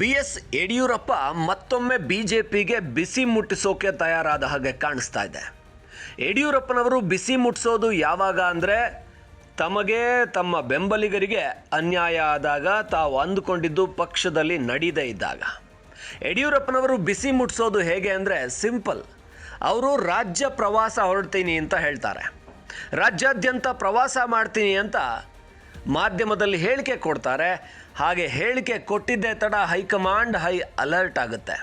B S Yediyurappa ಮತ್ತೊಮ್ಮೆ ಬಿಜೆಪಿಗೆ ಬಿಸಿ ಮುಟ್ಟಿಸೋಕೆ ತಯಾರಾದ ಹಾಗೆ ಕಾಣಿಸ್ತಾ ಇದೆ. ಯಡಿಯೂರಪ್ಪನವರು ಬಿಸಿ ಮುಟ್ಟಿಸೋದು ಯಾವಾಗ ಅಂದರೆ ತಮಗೆ ತಮ್ಮ ಬೆಂಬಲಿಗರಿಗೆ ಅನ್ಯಾಯ ಆದಾಗ ತಾವು ಅಂದುಕೊಂಡಿದ್ದು ಪಕ್ಷದಲ್ಲಿ ನಡೀದೇ ಇದ್ದಾಗ. ಯಡಿಯೂರಪ್ಪನವರು ಬಿಸಿ ಮುಟ್ಟಿಸೋದು ಹೇಗೆ ಅಂದರೆ ಸಿಂಪಲ್. ಅವರು ರಾಜ್ಯ ಪ್ರವಾಸ ಹೊರಡ್ತೀನಿ ಅಂತ ಹೇಳ್ತಾರೆ. ರಾಜ್ಯಾದ್ಯಂತ ಪ್ರವಾಸ ಮಾಡ್ತೀನಿ ಅಂತ ಮಾಧ್ಯಮದಲ್ಲಿ ಹೇಳಿಕೆ ಕೊಡ್ತಾರೆ. ಹಾಗೆ ಹೇಳಿಕೆ ಕೊಟ್ಟಿದ್ದೇ ತಡ ಹೈಕಮಾಂಡ್ ಹೈ ಅಲರ್ಟ್ ಆಗುತ್ತೆ.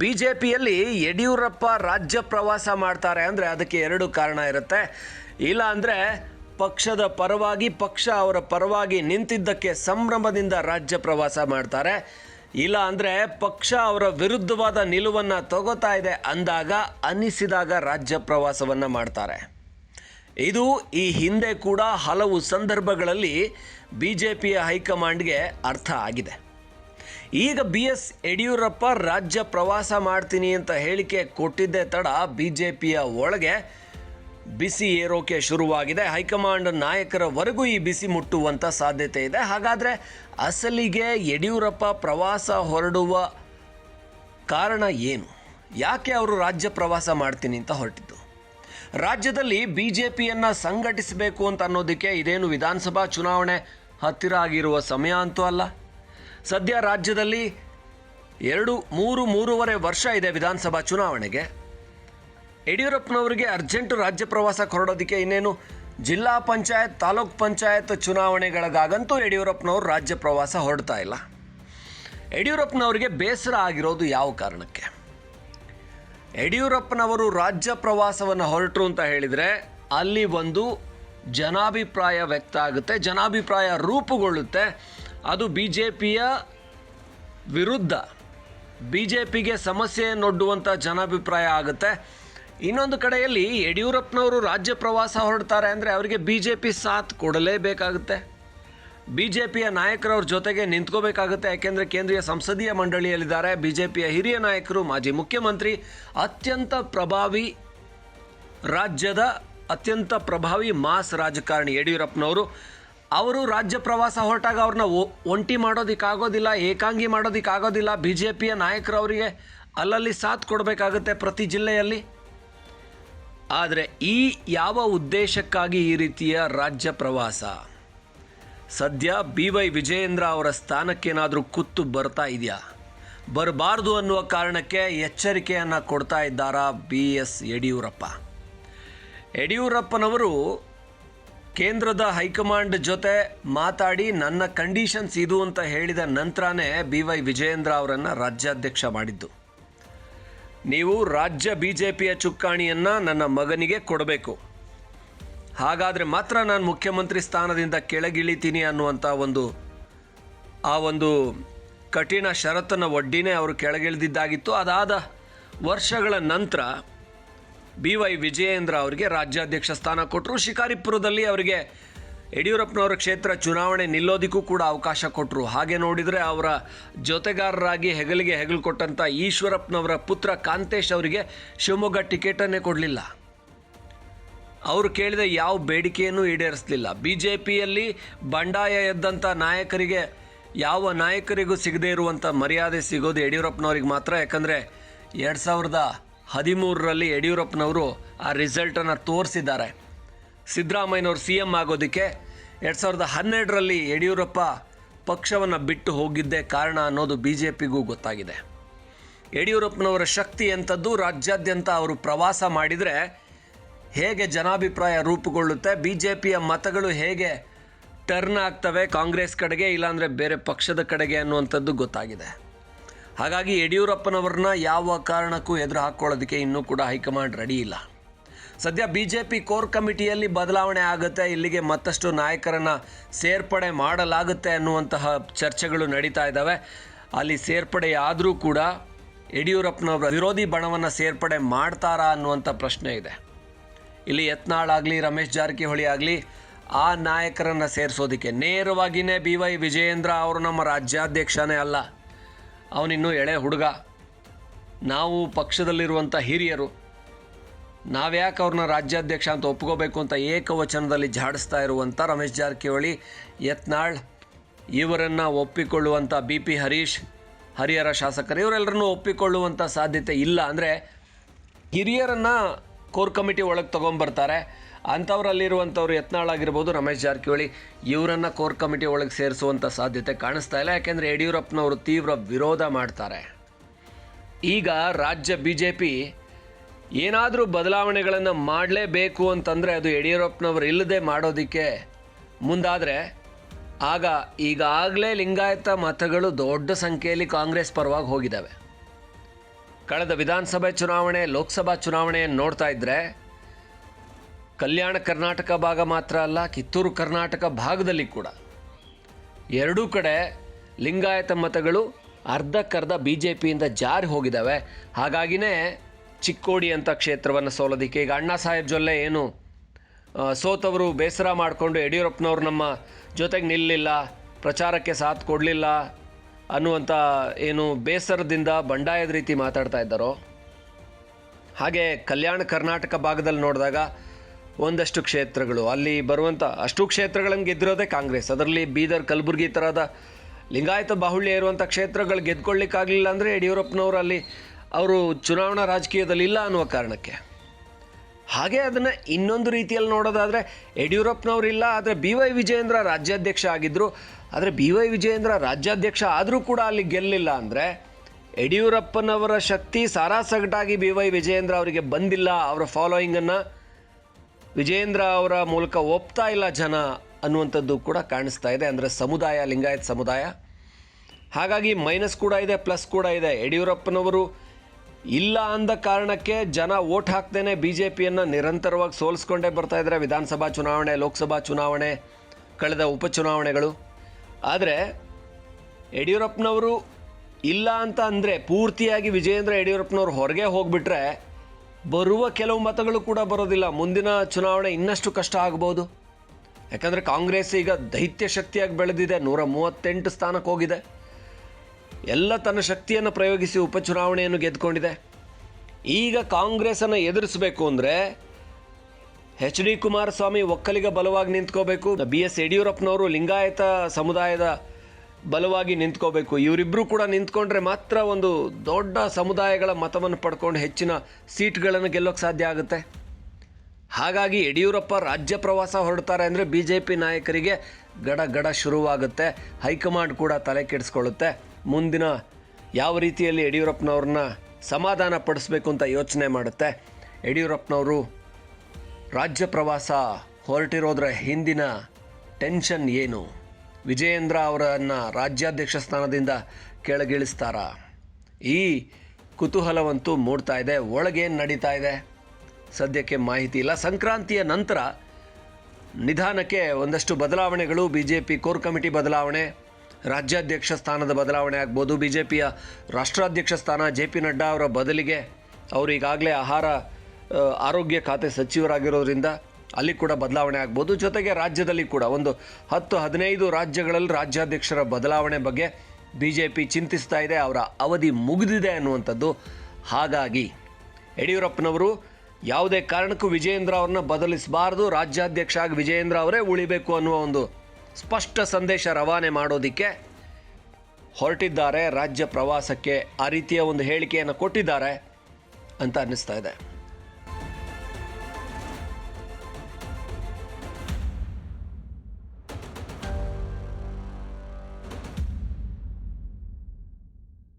ಬಿ ಜೆ ಪಿಯಲ್ಲಿ ಯಡಿಯೂರಪ್ಪ ರಾಜ್ಯ ಪ್ರವಾಸ ಮಾಡ್ತಾರೆ ಅಂದರೆ ಅದಕ್ಕೆ ಎರಡು ಕಾರಣ ಇರುತ್ತೆ. ಇಲ್ಲ ಅಂದರೆ ಪಕ್ಷದ ಪರವಾಗಿ, ಪಕ್ಷ ಅವರ ಪರವಾಗಿ ನಿಂತಿದ್ದಕ್ಕೆ ಸಂಭ್ರಮದಿಂದ ರಾಜ್ಯ ಪ್ರವಾಸ ಮಾಡ್ತಾರೆ. ಇಲ್ಲ ಅಂದರೆ ಪಕ್ಷ ಅವರ ವಿರುದ್ಧವಾದ ನಿಲುವನ್ನು ತಗೋತಾ ಇದೆ ಅಂದಾಗ ಅನಿಸಿದಾಗ ರಾಜ್ಯ ಪ್ರವಾಸವನ್ನು ಮಾಡ್ತಾರೆ. ಇದು ಈ ಹಿಂದೆ ಕೂಡ ಹಲವು ಸಂದರ್ಭಗಳಲ್ಲಿ ಬಿ ಜೆ ಪಿಯ ಹೈಕಮಾಂಡ್ಗೆ ಅರ್ಥ ಆಗಿದೆ. ಈಗ ಬಿ ಎಸ್ ಯಡಿಯೂರಪ್ಪ ರಾಜ್ಯ ಪ್ರವಾಸ ಮಾಡ್ತೀನಿ ಅಂತ ಹೇಳಿಕೆ ಕೊಟ್ಟಿದ್ದೇ ತಡ ಬಿ ಜೆ ಪಿಯ ಒಳಗೆ ಬಿಸಿ ಏರೋಕೆ ಶುರುವಾಗಿದೆ. ಹೈಕಮಾಂಡ್ ನಾಯಕರವರೆಗೂ ಈ ಬಿಸಿ ಮುಟ್ಟುವಂಥ ಸಾಧ್ಯತೆ ಇದೆ. ಹಾಗಾದರೆ ಅಸಲಿಗೆ ಯಡಿಯೂರಪ್ಪ ಪ್ರವಾಸ ಹೊರಡುವ ಕಾರಣ ಏನು? ಯಾಕೆ ಅವರು ರಾಜ್ಯ ಪ್ರವಾಸ ಮಾಡ್ತೀನಿ ಅಂತ ಹೊರಟಿದ್ದು? ರಾಜ್ಯದಲ್ಲಿ ಬಿ ಜೆ ಪಿಯನ್ನು ಸಂಘಟಿಸಬೇಕು ಅಂತ ಅನ್ನೋದಕ್ಕೆ ಇದೇನು ವಿಧಾನಸಭಾ ಚುನಾವಣೆ ಹತ್ತಿರ ಆಗಿರುವ ಸಮಯ ಅಂತೂ ಅಲ್ಲ. ಸದ್ಯ ರಾಜ್ಯದಲ್ಲಿ ಎರಡು, ಮೂರು, ಮೂರುವರೆ ವರ್ಷ ಇದೆ ವಿಧಾನಸಭಾ ಚುನಾವಣೆಗೆ. ಯಡಿಯೂರಪ್ಪನವರಿಗೆ ಅರ್ಜೆಂಟ್ ರಾಜ್ಯ ಪ್ರವಾಸ ಹೊರಡೋದಕ್ಕೆ ಇನ್ನೇನು ಜಿಲ್ಲಾ ಪಂಚಾಯತ್, ತಾಲೂಕ್ ಪಂಚಾಯತ್ ಚುನಾವಣೆಗಳಿಗಾಗಂತೂ ಯಡಿಯೂರಪ್ಪನವರು ರಾಜ್ಯ ಪ್ರವಾಸ ಹೊರಡ್ತಾ ಇಲ್ಲ. ಯಡಿಯೂರಪ್ಪನವರಿಗೆ ಬೇಸರ ಆಗಿರೋದು ಯಾವ ಕಾರಣಕ್ಕೆ? ಯಡಿಯೂರಪ್ಪನವರು ರಾಜ್ಯ ಪ್ರವಾಸವನ್ನು ಹೊರಟರು ಅಂತ ಹೇಳಿದರೆ ಅಲ್ಲಿ ಒಂದು ಜನಾಭಿಪ್ರಾಯ ವ್ಯಕ್ತ ಆಗುತ್ತೆ, ಜನಾಭಿಪ್ರಾಯ ರೂಪುಗೊಳ್ಳುತ್ತೆ. ಅದು ಬಿ ಜೆ ಪಿಯ ವಿರುದ್ಧ. ಬಿ ಜೆ ಪಿಗೆ ಸಮಸ್ಯೆಯನ್ನೊಡ್ಡುವಂಥ ಜನಾಭಿಪ್ರಾಯ ಆಗುತ್ತೆ. ಇನ್ನೊಂದು ಕಡೆಯಲ್ಲಿ ಯಡಿಯೂರಪ್ಪನವರು ರಾಜ್ಯ ಪ್ರವಾಸ ಹೊರಡ್ತಾರೆ ಅಂದರೆ ಅವರಿಗೆ ಬಿ ಜೆ ಪಿ ಸಾಥ್ ಕೊಡಲೇಬೇಕಾಗುತ್ತೆ. ಬಿ ಜೆ ಪಿಯ ನಾಯಕರವ್ರ ಜೊತೆಗೆ ನಿಂತ್ಕೋಬೇಕಾಗುತ್ತೆ, ಯಾಕೆಂದರೆ ಕೇಂದ್ರೀಯ ಸಂಸದೀಯ ಮಂಡಳಿಯಲ್ಲಿದ್ದಾರೆ. ಬಿಜೆಪಿಯ ಹಿರಿಯ ನಾಯಕರು, ಮಾಜಿ ಮುಖ್ಯಮಂತ್ರಿ, ಅತ್ಯಂತ ಪ್ರಭಾವಿ ರಾಜ್ಯದ ಅತ್ಯಂತ ಪ್ರಭಾವಿ ಮಾಸ್ ರಾಜಕಾರಣಿ ಯಡಿಯೂರಪ್ಪನವರು. ಅವರು ರಾಜ್ಯ ಪ್ರವಾಸ ಹೊರಟಾಗ ಅವ್ರನ್ನ ಒಂಟಿ ಮಾಡೋದಕ್ಕಾಗೋದಿಲ್ಲ, ಏಕಾಂಗಿ ಮಾಡೋದಕ್ಕಾಗೋದಿಲ್ಲ. ಬಿ ಜೆ ಪಿಯ ನಾಯಕರವರಿಗೆ ಅಲ್ಲಲ್ಲಿ ಸಾಥ್ ಕೊಡಬೇಕಾಗುತ್ತೆ ಪ್ರತಿ ಜಿಲ್ಲೆಯಲ್ಲಿ. ಆದರೆ ಈ ಯಾವ ಉದ್ದೇಶಕ್ಕಾಗಿ ಈ ರೀತಿಯ ರಾಜ್ಯ ಪ್ರವಾಸ? ಸದ್ಯ ಬಿ ವೈ ವಿಜಯೇಂದ್ರ ಅವರ ಸ್ಥಾನಕ್ಕೇನಾದರೂ ಕುತ್ತು ಬರ್ತಾ ಇದೆಯಾ? ಬರಬಾರ್ದು ಅನ್ನುವ ಕಾರಣಕ್ಕೆ ಎಚ್ಚರಿಕೆಯನ್ನು ಕೊಡ್ತಾ ಇದ್ದಾರಾ ಬಿ ಎಸ್ ಯಡಿಯೂರಪ್ಪ? ಯಡಿಯೂರಪ್ಪನವರು ಕೇಂದ್ರದ ಹೈಕಮಾಂಡ್ ಜೊತೆ ಮಾತಾಡಿ ನನ್ನ ಕಂಡೀಷನ್ಸ್ ಇದು ಅಂತ ಹೇಳಿದ ನಂತರನೇ ಬಿ ವೈ ವಿಜಯೇಂದ್ರ ಅವರನ್ನು ರಾಜ್ಯಾಧ್ಯಕ್ಷ ಮಾಡಿದ್ದು. ನೀವು ರಾಜ್ಯ ಬಿ ಜೆ ಪಿಯ ಚುಕ್ಕಾಣಿಯನ್ನು ನನ್ನ ಮಗನಿಗೆ ಕೊಡಬೇಕು. ಹಾಗಾದರೆ ಮಾತ್ರ ನಾನು ಮುಖ್ಯಮಂತ್ರಿ ಸ್ಥಾನದಿಂದ ಕೆಳಗಿಳಿತೀನಿ ಅನ್ನುವಂಥ ಒಂದು, ಆ ಒಂದು ಕಠಿಣ ಷರತ್ತನ್ನು ಒಡ್ಡಿನೇ ಅವರು ಕೆಳಗಿಳಿದಿದ್ದಾಗಿತ್ತು. ಅದಾದ ವರ್ಷಗಳ ನಂತರ ಬಿ ವೈ ವಿಜಯೇಂದ್ರ ಅವರಿಗೆ ರಾಜ್ಯಾಧ್ಯಕ್ಷ ಸ್ಥಾನ ಕೊಟ್ಟರು ಶಿಕಾರಿಪುರದಲ್ಲಿ ಅವರಿಗೆ ಯಡಿಯೂರಪ್ಪನವರ ಕ್ಷೇತ್ರ ಚುನಾವಣೆ ನಿಲ್ಲೋದಕ್ಕೂ ಕೂಡ ಅವಕಾಶ ಕೊಟ್ಟರು ಹಾಗೆ ನೋಡಿದರೆ ಅವರ ಜೊತೆಗಾರರಾಗಿ ಹೆಗಲಿಗೆ ಹೆಗಲು ಕೊಟ್ಟಂಥ ಈಶ್ವರಪ್ಪನವರ ಪುತ್ರ ಕಾಂತೇಶ್ ಅವರಿಗೆ ಶಿವಮೊಗ್ಗ ಟಿಕೆಟನ್ನೇ ಕೊಡಲಿಲ್ಲ. ಅವರು ಕೇಳಿದ ಯಾವ ಬೇಡಿಕೆಯನ್ನು ಈಡೇರಿಸಲಿಲ್ಲ. ಬಿ ಜೆ ಪಿಯಲ್ಲಿ ಬಂಡಾಯ ಎದ್ದಂಥ ನಾಯಕರಿಗೆ ಯಾವ ನಾಯಕರಿಗೂ ಸಿಗದೇ ಇರುವಂಥ ಮರ್ಯಾದೆ ಸಿಗೋದು ಯಡಿಯೂರಪ್ಪನವ್ರಿಗೆ ಮಾತ್ರ. ಯಾಕಂದರೆ ಎರಡು ಸಾವಿರದ ಹದಿಮೂರರಲ್ಲಿ ಯಡಿಯೂರಪ್ಪನವರು ಆ ರಿಸಲ್ಟನ್ನು ತೋರಿಸಿದ್ದಾರೆ. ಸಿದ್ದರಾಮಯ್ಯನವರು ಸಿ ಎಂ ಆಗೋದಕ್ಕೆ ಎರಡು ಸಾವಿರದ ಹನ್ನೆರಡರಲ್ಲಿ ಯಡಿಯೂರಪ್ಪ ಪಕ್ಷವನ್ನು ಬಿಟ್ಟು ಹೋಗಿದ್ದೇ ಕಾರಣ ಅನ್ನೋದು ಬಿ ಜೆ ಪಿಗೂ ಗೊತ್ತಾಗಿದೆ. ಯಡಿಯೂರಪ್ಪನವರ ಶಕ್ತಿ ಎಂಥದ್ದು ರಾಜ್ಯಾದ್ಯಂತ ಅವರು ಪ್ರವಾಸ ಮಾಡಿದರೆ ಹೇಗೆ ಜನಾಭಿಪ್ರಾಯ ರೂಪುಗೊಳ್ಳುತ್ತೆ? ಬಿ ಜೆ ಪಿಯ ಮತಗಳು ಹೇಗೆ ಟರ್ನ್ ಆಗ್ತವೆ? ಕಾಂಗ್ರೆಸ್ ಕಡೆಗೆ ಇಲ್ಲಾಂದರೆ ಬೇರೆ ಪಕ್ಷದ ಕಡೆಗೆ ಅನ್ನುವಂಥದ್ದು ಗೊತ್ತಾಗಿದೆ. ಹಾಗಾಗಿ ಯಡಿಯೂರಪ್ಪನವ್ರನ್ನ ಯಾವ ಕಾರಣಕ್ಕೂ ಎದುರು ಹಾಕ್ಕೊಳ್ಳೋದಕ್ಕೆ ಇನ್ನೂ ಕೂಡ ಹೈಕಮಾಂಡ್ ರೆಡಿ ಇಲ್ಲ. ಸದ್ಯ ಬಿ ಜೆ ಪಿ ಕೋರ್ ಕಮಿಟಿಯಲ್ಲಿ ಬದಲಾವಣೆ ಆಗುತ್ತೆ, ಇಲ್ಲಿಗೆ ಮತ್ತಷ್ಟು ನಾಯಕರನ್ನು ಸೇರ್ಪಡೆ ಮಾಡಲಾಗುತ್ತೆ ಅನ್ನುವಂತಹ ಚರ್ಚೆಗಳು ನಡೀತಾ ಇದ್ದಾವೆ ಅಲ್ಲಿ ಸೇರ್ಪಡೆ ಆದರೂ ಕೂಡ ಯಡಿಯೂರಪ್ಪನವರ ವಿರೋಧಿ ಬಣವನ್ನು ಸೇರ್ಪಡೆ ಮಾಡ್ತಾರಾ ಅನ್ನುವಂಥ ಪ್ರಶ್ನೆ ಇದೆ. ಇಲ್ಲಿ ಯತ್ನಾಳ್ ಆಗಲಿ ರಮೇಶ್ ಜಾರಕಿಹೊಳಿ ಆಗಲಿ, ಆ ನಾಯಕರನ್ನು ಸೇರಿಸೋದಕ್ಕೆ. ನೇರವಾಗಿಯೇ ಬಿ ವೈ ವಿಜಯೇಂದ್ರ ಅವರು ನಮ್ಮ ರಾಜ್ಯಾಧ್ಯಕ್ಷನೇ ಅಲ್ಲ. ಅವನಿನ್ನೂ ಎಳೆ ಹುಡುಗ. ನಾವು ಪಕ್ಷದಲ್ಲಿರುವಂಥ ಹಿರಿಯರು. ನಾವ್ಯಾಕೆ ಅವ್ರನ್ನ ರಾಜ್ಯಾಧ್ಯಕ್ಷ ಅಂತ ಒಪ್ಕೋಬೇಕು ಅಂತ ಏಕವಚನದಲ್ಲಿ ಝಾಡಿಸ್ತಾ ಇರುವಂಥ ರಮೇಶ್ ಜಾರಕಿಹೊಳಿ, ಯತ್ನಾಳ್, ಇವರನ್ನು ಒಪ್ಪಿಕೊಳ್ಳುವಂಥ ಬಿ ಪಿ ಹರೀಶ್, ಹರಿಹರ ಶಾಸಕರು, ಇವರೆಲ್ಲರನ್ನೂ ಒಪ್ಪಿಕೊಳ್ಳುವಂಥ ಸಾಧ್ಯತೆ ಇಲ್ಲ. ಅಂದರೆ ಹಿರಿಯರನ್ನು ಕೋರ್ ಕಮಿಟಿ ಒಳಗೆ ತೊಗೊಂಬರ್ತಾರೆ. ಅಂಥವರಲ್ಲಿರುವಂಥವ್ರು ಯತ್ನಾಳ್ ಆಗಿರ್ಬೋದು ರಮೇಶ್ ಜಾರಕಿಹೊಳಿ, ಇವರನ್ನು ಕೋರ್ ಕಮಿಟಿ ಒಳಗೆ ಸೇರಿಸುವಂಥ ಸಾಧ್ಯತೆ ಕಾಣಿಸ್ತಾ ಇಲ್ಲ. ಯಾಕೆಂದರೆ ಯಡಿಯೂರಪ್ಪನವರು ತೀವ್ರ ವಿರೋಧ ಮಾಡ್ತಾರೆ. ಈಗ ರಾಜ್ಯ ಬಿ ಜೆ ಪಿ ಏನಾದರೂ ಬದಲಾವಣೆಗಳನ್ನು ಮಾಡಲೇಬೇಕು ಅಂತಂದರೆ ಅದು ಯಡಿಯೂರಪ್ಪನವರು ಇಲ್ಲದೆ ಮಾಡೋದಕ್ಕೆ ಮುಂದಾದರೆ ಆಗ ಈಗಾಗಲೇ ಲಿಂಗಾಯತ ಮತಗಳು ದೊಡ್ಡ ಸಂಖ್ಯೆಯಲ್ಲಿ ಕಾಂಗ್ರೆಸ್ ಪರವಾಗಿ ಹೋಗಿದ್ದಾವೆ. ಕಳೆದ ವಿಧಾನಸಭೆ ಚುನಾವಣೆ, ಲೋಕಸಭಾ ಚುನಾವಣೆಯನ್ನು ನೋಡ್ತಾ ಇದ್ದರೆ ಕಲ್ಯಾಣ ಕರ್ನಾಟಕ ಭಾಗ ಮಾತ್ರ ಅಲ್ಲ, ಕಿತ್ತೂರು ಕರ್ನಾಟಕ ಭಾಗದಲ್ಲಿ ಕೂಡ. ಎರಡೂ ಕಡೆ ಲಿಂಗಾಯತ ಮತಗಳು ಅರ್ಧಕ್ಕರ್ಧ ಬಿ ಜೆ ಪಿಯಿಂದ ಜಾರಿ ಹೋಗಿದ್ದಾವೆ ಹಾಗಾಗಿನೇ ಚಿಕ್ಕೋಡಿ ಅಂತ ಕ್ಷೇತ್ರವನ್ನು ಸೋಲೋದಿಕ್ಕೆ ಈಗ ಅಣ್ಣಾ ಸಾಹೇಬ್ ಜೊಲ್ಲೆ ಏನು ಸೋತವರು ಬೇಸರ ಮಾಡಿಕೊಂಡು ಯಡಿಯೂರಪ್ಪನವ್ರು ನಮ್ಮ ಜೊತೆಗೆ ನಿಲ್ಲಿಲ್ಲ, ಪ್ರಚಾರಕ್ಕೆ ಸಾಥ್ ಕೊಡಲಿಲ್ಲ ಅನ್ನುವಂಥ ಏನು ಬೇಸರದಿಂದ ಬಂಡಾಯದ ರೀತಿ ಮಾತಾಡ್ತಾ ಇದ್ದಾರೋ, ಹಾಗೆ ಕಲ್ಯಾಣ ಕರ್ನಾಟಕ ಭಾಗದಲ್ಲಿ ನೋಡಿದಾಗ ಒಂದಷ್ಟು ಕ್ಷೇತ್ರಗಳು, ಅಲ್ಲಿ ಬರುವಂಥ ಅಷ್ಟು ಕ್ಷೇತ್ರಗಳನ್ನು ಗೆದ್ದಿರೋದೇ ಕಾಂಗ್ರೆಸ್. ಅದರಲ್ಲಿ ಬೀದರ್, ಕಲಬುರಗಿ ಥರದ ಲಿಂಗಾಯತ ಬಾಹುಳ್ಯ ಇರುವಂಥ ಕ್ಷೇತ್ರಗಳು ಗೆದ್ಕೊಳ್ಳಿಕ್ಕಾಗಲಿಲ್ಲ ಅಂದರೆ ಯಡಿಯೂರಪ್ಪನವರು ಅಲ್ಲಿ ಅವರು ಚುನಾವಣಾ ರಾಜಕೀಯದಲ್ಲಿ ಇಲ್ಲ ಅನ್ನುವ ಕಾರಣಕ್ಕೆ. ಹಾಗೆ ಅದನ್ನು ಇನ್ನೊಂದು ರೀತಿಯಲ್ಲಿ ನೋಡೋದಾದರೆ ಯಡಿಯೂರಪ್ಪನವರಿಲ್ಲ, ಆದರೆ ಬಿ ವೈ ವಿಜಯೇಂದ್ರ ರಾಜ್ಯಾಧ್ಯಕ್ಷ ಆಗಿದ್ದರು ಆದರೆ ಬಿ ವೈ ವಿಜಯೇಂದ್ರ ರಾಜ್ಯಾಧ್ಯಕ್ಷ ಆದರೂ ಕೂಡ ಅಲ್ಲಿ ಗೆಲ್ಲಿಲ್ಲ ಅಂದರೆ ಯಡಿಯೂರಪ್ಪನವರ ಶಕ್ತಿ ಸಾರಾಸಗಟಾಗಿ ಬಿ ವೈ ವಿಜಯೇಂದ್ರ ಅವರಿಗೆ ಬಂದಿಲ್ಲ. ಅವರ ಫಾಲೋಯಿಂಗನ್ನು ವಿಜಯೇಂದ್ರ ಅವರ ಮೂಲಕ ಒಪ್ತಾ ಇಲ್ಲ ಜನ ಅನ್ನುವಂಥದ್ದು ಕೂಡ ಕಾಣಿಸ್ತಾ ಇದೆ. ಅಂದರೆ ಸಮುದಾಯ, ಲಿಂಗಾಯತ್ ಸಮುದಾಯ. ಹಾಗಾಗಿ ಮೈನಸ್ ಕೂಡ ಇದೆ ಪ್ಲಸ್ ಕೂಡ ಇದೆ. ಯಡಿಯೂರಪ್ಪನವರು ಇಲ್ಲ ಅಂದ ಕಾರಣಕ್ಕೆ ಜನ ಓಟ್ ಹಾಕ್ದೇನೆ ಬಿ ಜೆ ಪಿಯನ್ನು ನಿರಂತರವಾಗಿ ಸೋಲಿಸ್ಕೊಂಡೇ ಬರ್ತಾ ಇದ್ದಾರೆ ವಿಧಾನಸಭಾ ಚುನಾವಣೆ, ಲೋಕಸಭಾ ಚುನಾವಣೆ, ಕಳೆದ ಉಪಚುನಾವಣೆಗಳು. ಆದರೆ ಯಡಿಯೂರಪ್ಪನವರು ಇಲ್ಲ ಅಂತ ಅಂದರೆ ಪೂರ್ತಿಯಾಗಿ ವಿಜಯೇಂದ್ರ ಯಡಿಯೂರಪ್ಪನವರು ಹೊರಗೆ ಹೋಗಿಬಿಟ್ರೆ ಬರುವ ಕೆಲವು ಮತಗಳು ಕೂಡ ಬರೋದಿಲ್ಲ. ಮುಂದಿನ ಚುನಾವಣೆ ಇನ್ನಷ್ಟು ಕಷ್ಟ ಆಗ್ಬೋದು. ಯಾಕಂದರೆ ಕಾಂಗ್ರೆಸ್ ಈಗ ದೈತ್ಯ ಶಕ್ತಿಯಾಗಿ ಬೆಳೆದಿದೆ. ನೂರ ಮೂವತ್ತೆಂಟು ಸ್ಥಾನಕ್ಕೆ ಹೋಗಿದೆ. ಎಲ್ಲ ತನ್ನ ಶಕ್ತಿಯನ್ನು ಪ್ರಯೋಗಿಸಿ ಉಪಚುನಾವಣೆಯನ್ನು ಗೆದ್ದುಕೊಂಡಿದೆ. ಈಗ ಕಾಂಗ್ರೆಸ್ಸನ್ನು ಎದುರಿಸಬೇಕು ಅಂದರೆ ಎಚ್ ಡಿ ಕುಮಾರಸ್ವಾಮಿ ಒಕ್ಕಲಿಗ ಬಲವಾಗಿ ನಿಂತ್ಕೋಬೇಕು, ಬಿ ಎಸ್ ಯಡಿಯೂರಪ್ಪನವರು ಲಿಂಗಾಯತ ಸಮುದಾಯದ ಬಲವಾಗಿ ನಿಂತ್ಕೋಬೇಕು. ಇವರಿಬ್ಬರು ಕೂಡ ನಿಂತ್ಕೊಂಡ್ರೆ ಮಾತ್ರ ಒಂದು ದೊಡ್ಡ ಸಮುದಾಯಗಳ ಮತವನ್ನು ಪಡ್ಕೊಂಡು ಹೆಚ್ಚಿನ ಸೀಟ್ಗಳನ್ನು ಗೆಲ್ಲೋಕ್ಕೆ ಸಾಧ್ಯ ಆಗುತ್ತೆ. ಹಾಗಾಗಿ ಯಡಿಯೂರಪ್ಪ ರಾಜ್ಯ ಪ್ರವಾಸ ಹೊರಡ್ತಾರೆ ಅಂದರೆ ಬಿ ಜೆ ಪಿ ನಾಯಕರಿಗೆ ಗಡ ಗಡ ಶುರುವಾಗುತ್ತೆ. ಹೈಕಮಾಂಡ್ ಕೂಡ ತಲೆ ಕೆಡಿಸ್ಕೊಳ್ಳುತ್ತೆ. ಮುಂದಿನ ಯಾವ ರೀತಿಯಲ್ಲಿ ಯಡಿಯೂರಪ್ಪನವ್ರನ್ನ ಸಮಾಧಾನ ಪಡಿಸ್ಬೇಕು ಅಂತ ಯೋಚನೆ ಮಾಡುತ್ತೆ? ಯಡಿಯೂರಪ್ಪನವರು ರಾಜ್ಯ ಪ್ರವಾಸ ಹೊರಟಿರೋದ್ರ ಹಿಂದಿನ ಟೆನ್ಷನ್ ಏನು? ವಿಜಯೇಂದ್ರ ಅವರನ್ನು ರಾಜ್ಯಾಧ್ಯಕ್ಷ ಸ್ಥಾನದಿಂದ ಕೆಳಗಿಳಿಸ್ತಾರಾ? ಈ ಕುತೂಹಲವಂತೂ ಮೂಡ್ತಾ ಇದೆ. ಒಳಗೇನು ನಡೀತಾ ಇದೆ? ಸದ್ಯಕ್ಕೆ ಮಾಹಿತಿ ಇಲ್ಲ. ಸಂಕ್ರಾಂತಿಯ ನಂತರ ನಿಧಾನಕ್ಕೆ ಒಂದಷ್ಟು ಬದಲಾವಣೆಗಳು. B J P core committee ಬದಲಾವಣೆ. ರಾಜ್ಯಾಧ್ಯಕ್ಷ ಸ್ಥಾನದ ಬದಲಾವಣೆ ಆಗ್ಬೋದು. ಬಿ ಜೆ ಪಿಯ ರಾಷ್ಟ್ರಾಧ್ಯಕ್ಷ ಸ್ಥಾನ ಜೆ ಪಿ ನಡ್ಡಾ ಅವರ ಬದಲಿಗೆ ಅವರು ಈಗಾಗಲೇ ಆಹಾರ ಆರೋಗ್ಯ ಖಾತೆ ಸಚಿವರಾಗಿರೋದ್ರಿಂದ ಅಲ್ಲಿ ಕೂಡ ಬದಲಾವಣೆ ಆಗ್ಬೋದು. ಜೊತೆಗೆ ರಾಜ್ಯದಲ್ಲಿ ಕೂಡ ಒಂದು ಹತ್ತು, ಹದಿನೈದು ರಾಜ್ಯಗಳಲ್ಲಿ ರಾಜ್ಯಾಧ್ಯಕ್ಷರ ಬದಲಾವಣೆ ಬಗ್ಗೆ ಬಿ ಜೆ ಪಿ ಚಿಂತಿಸ್ತಾ ಇದೆ. ಅವರ ಅವಧಿ ಮುಗಿದಿದೆ ಅನ್ನುವಂಥದ್ದು ಹಾಗಾಗಿ ಯಡಿಯೂರಪ್ಪನವರು ಯಾವುದೇ ಕಾರಣಕ್ಕೂ ವಿಜಯೇಂದ್ರ ಅವ್ರನ್ನ ಬದಲಿಸಬಾರ್ದು. ರಾಜ್ಯಾಧ್ಯಕ್ಷ ಆಗಿ ವಿಜಯೇಂದ್ರ ಅವರೇ ಉಳಿಬೇಕು ಅನ್ನುವ ಒಂದು ಸ್ಪಷ್ಟ ಸಂದೇಶ ರವಾನೆ ಮಾಡೋದಕ್ಕೆ ಹೊರಟಿದ್ದಾರೆ. ರಾಜ್ಯ ಪ್ರವಾಸಕ್ಕೆ ಆ ರೀತಿಯ ಒಂದು ಹೇಳಿಕೆಯನ್ನು ಕೊಟ್ಟಿದ್ದಾರೆ ಅಂತ ಅನ್ನಿಸ್ತಾ ಇದೆ.